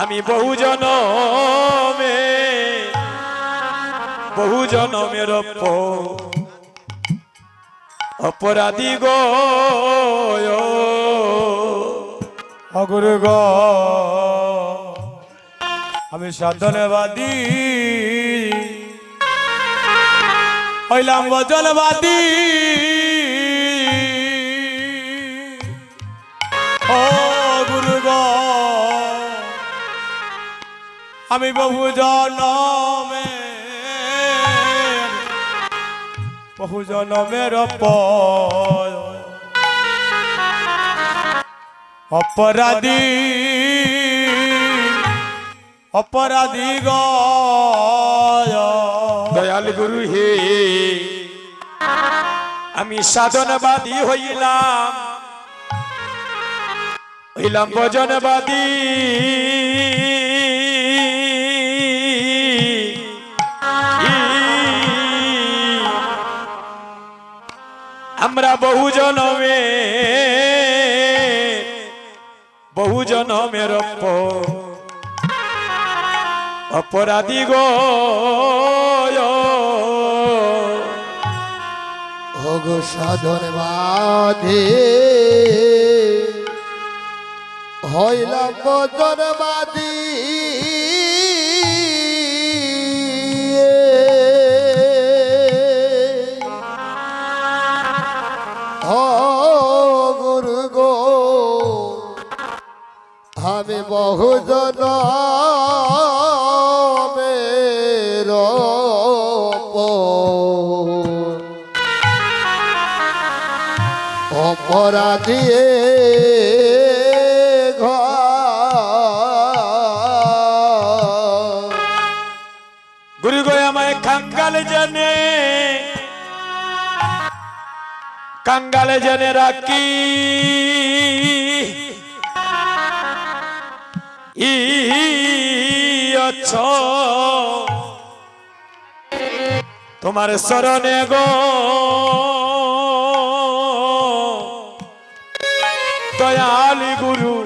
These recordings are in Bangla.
আমি বহু জনমে বহু জনমের অপরাধী গো গ আমি সাধনবাদী। হইলাম বচনবাদী। ও আমি বহু জনমে বহু জনমের অপরাধী অপরাধী গয় দয়াল গুরু হে, আমি সাধনবাদী হইলাম। হইলাম ভজনবাদী। আমরা বহু জনমে বহু জনমের অপরাধী গো। ওগো সাধন বাধে হইলাম আমি বহুজন মের অপরাধী ঘর। গুরু গো আমায় কাঙ্গাল জানে কাঙ্গাল জানে রাখি। ই তোমার শরণে গো। দয়ালি গুরু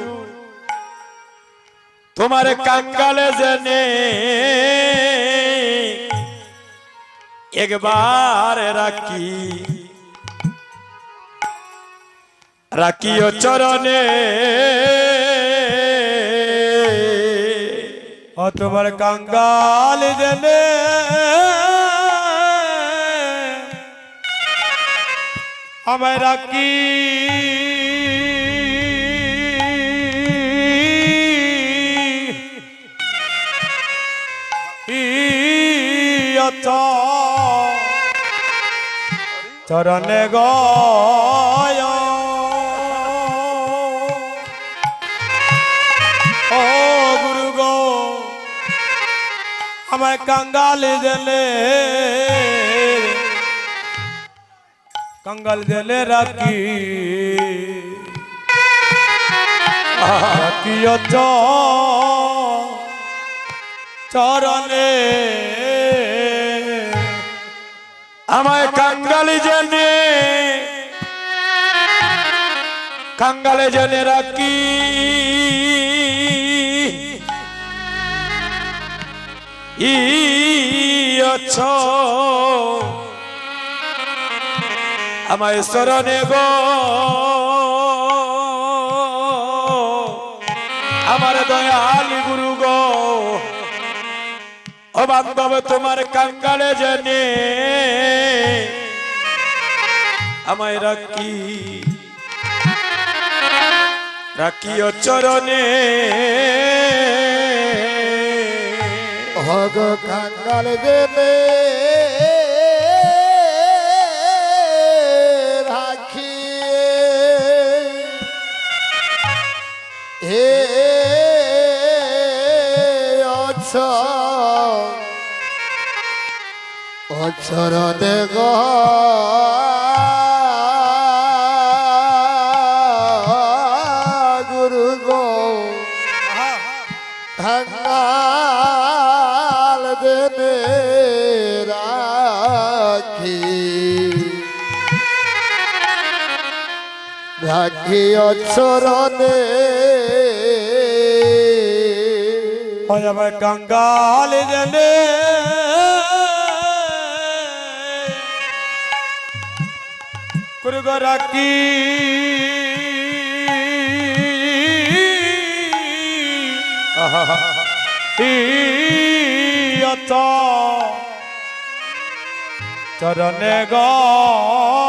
তোমার কাঙ্গালে জেনে একবার রাখি। রাখিও চরণে। ও তোমার কাঙ্গাল জেনে আমায় রাখি। চরণে গয় আমায় কাঙ্গাল দিলে কাঙ্গাল দিলে রাখি। রাখিও চরণে। আমায় কাঙ্গালি জেনে কাঙ্গালে জেনে রাখি। আমায় শরণে গো। আমার দয়ালি গুরু গো। ও বান্ধব, তোমার কাঙ্গালে জেনে আমায় রাখি। রাখি ও চরণে। হগ কাঙ্গাল দেবে। রাখিয়ে। হে অছ অচরণে রাখি অচরণে হয় আমার কাঙ্গাল জেনে গো রাখি। ইয়ত চরণে গয়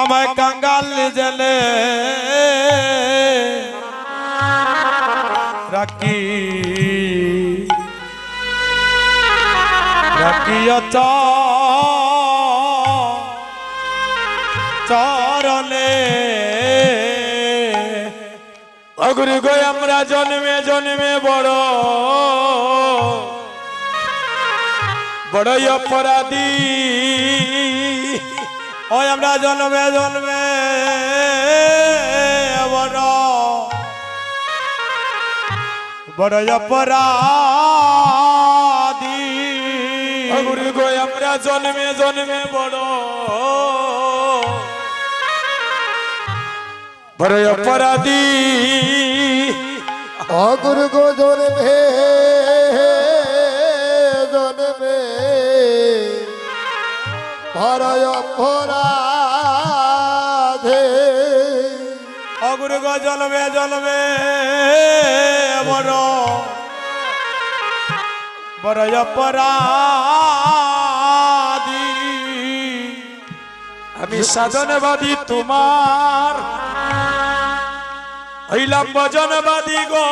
আমায় কাঙ্গাল জেলে রাখি। রাখিয়ত চরণে। অগুরু গো আমরা জন্মে জন্মে বড়। বড়ই অপরাধী। ওই আমরা জন্মে জন্মে বড় বড় অপরাধী অগুরু গো আমরা জন্মে জন্মে বড় বড়ই অপরাধী অগুরু গো জন্মে জন্মে ভরয় অপরাধে। অগুরু গো জন্মে জন্মে বড়। বড় অপরাধী। আমি সাধনবাদী তোমার। হইলাম ভজনবাদী গো।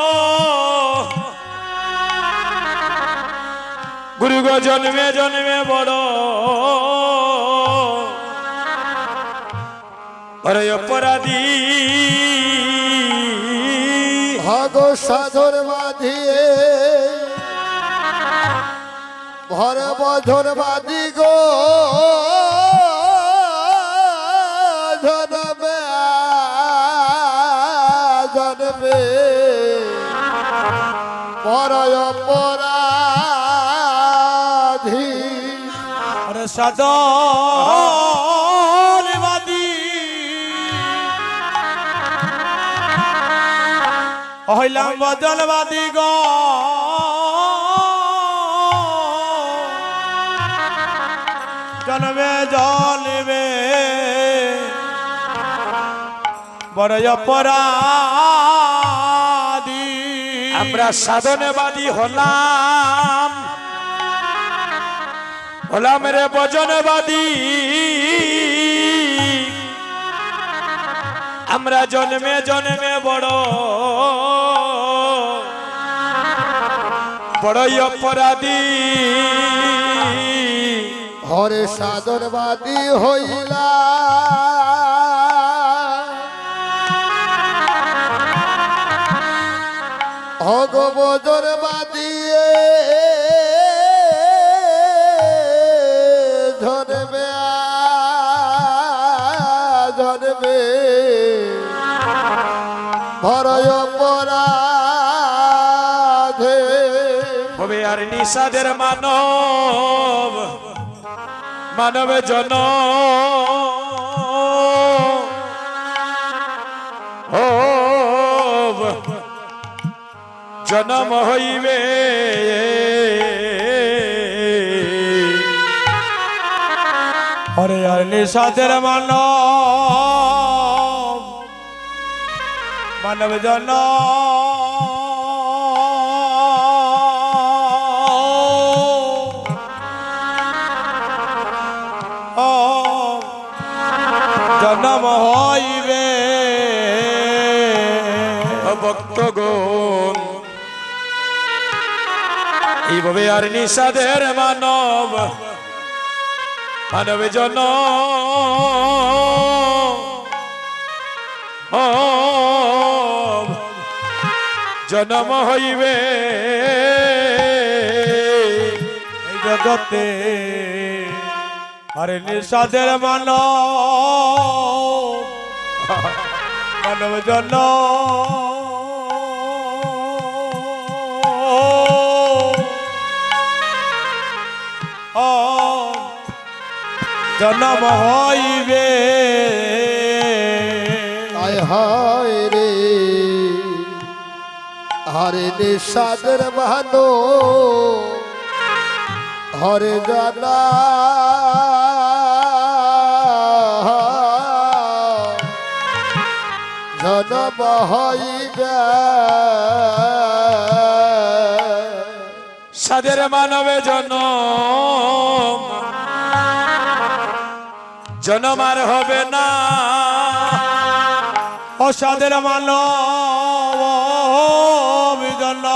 গুরু গো জন্মে জন্মে বড়। বড় অপরাধী। ভাগ সাধন বাঁধিয়ে ভর বধন বাঁধি গো। আরে হইলাম বদলবাদী গ। জন্মে জন্মে বড় অপরাধী। আমরা সাধনবাদী হলাম। হলাম রে ভজনবাদী। আমরা জন্মে জন্মে বড় বড়ই অপরাধী। হরে সাদরবাদী হইলা। ভগবদনবাদী নিষাদের মানব মানব জন জনম হইবে। হরে আর নিষাদের মানব মানব জন জন্ম। এইভাবে আর নিষাদের মানব। মানব জন জনম হইবে। জগতে আরে নিষাদের মানব। মানব জন জন্ম হইবে। আয় হায় রে। হরে নিষাদের ভালো হরে জানা জনম আর হবে না। অসাদের মানব জন্ম।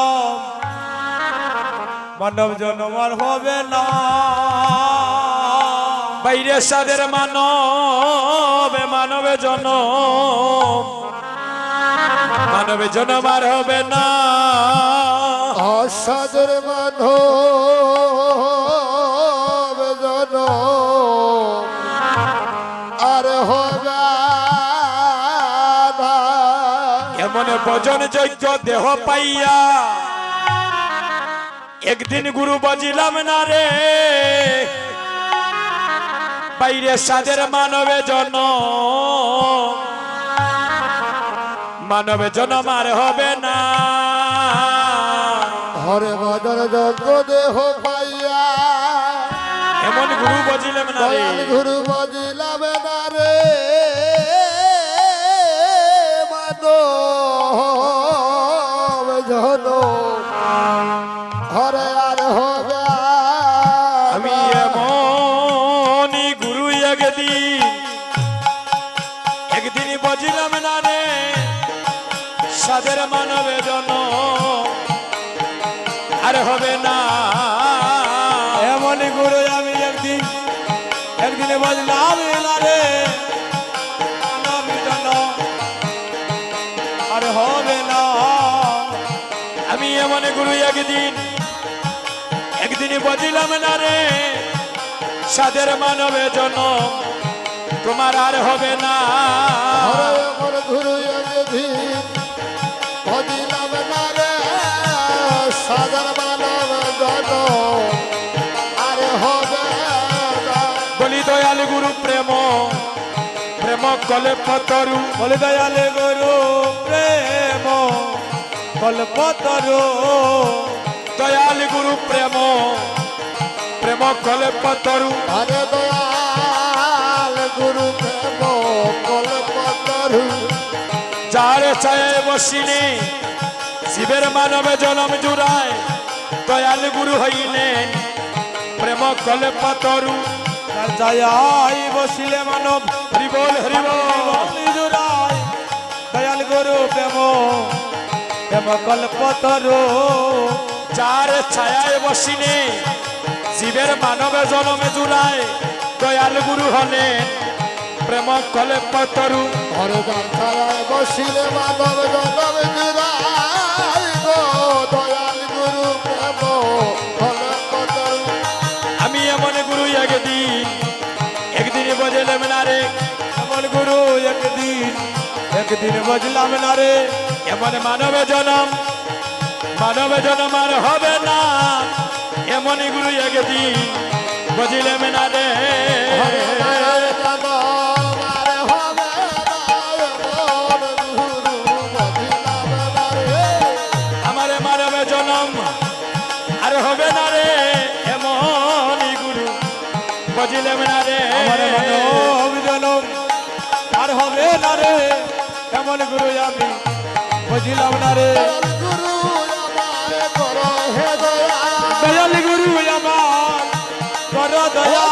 মানব জন্ম আর হবে না। বাইরে সাদের মানবে মানবে জন মানবে জনম আর হবে না। অসাদের মানো না। এমন ভজন যোগ্য দেহ পাইয়া একদিন গুরু বাজিলাম না রে। বাইরে সাদের মানবে জন। মানবে জন মার হবে না। হরে মদন যজ্ঞ দেহ পাইয়া। এমন গুরু বাজিলাম না রে। গুরু বজিলাম না রে। মানবে জন। আর হবে না। এমনই গুরু আমি একদিন একদিনে রে আর হবে না। আমি এমন গুরু একদিন একদিন বজিলাম না রে সাদের মানবে জন। তোমার আর হবে না। গুরু একদিন বজিলাম না রে সাদর মানব জন আর হবে না। বলি দয়াল গুরু প্রেম প্রেম কলে পতরু বলে দয়ালে গুরু প্রেম কল্পতরু দয়াল গুরু প্রেম প্রেম কলে পতরু হরে দয়াল গুরু প্রেম কল্পতরু যার ছায় বসিনি শিবের মানবে জনম জুড়ায় দয়াল গুরু হইলেন প্রেম কলে পতরু তার ছায়াই বসিলে মানব, হরিবল হরিবল দয়াল গুরু প্রেম প্রেম কল্পতরু যার ছায় বসিনি শিবের মানবে জনমে জুড়ায় দয়াল গুরু হলেন প্রেম কলে পতরু। বসিলে মাধব জনম জুড়াই গো দয়াল গুরু প্রেম আমি এমন গুরু একদিন একদিন বজলাম না রে। এমন গুরু একদিন একদিন বজলাম না রে। এমন মানব জনম মানব জনম আর হবে না। এমন গুরু একদিন বজিলাম না রে। এমন গুরু আমি বুঝিলাম না রে। দয়াল গুরু আমার কর দয়া।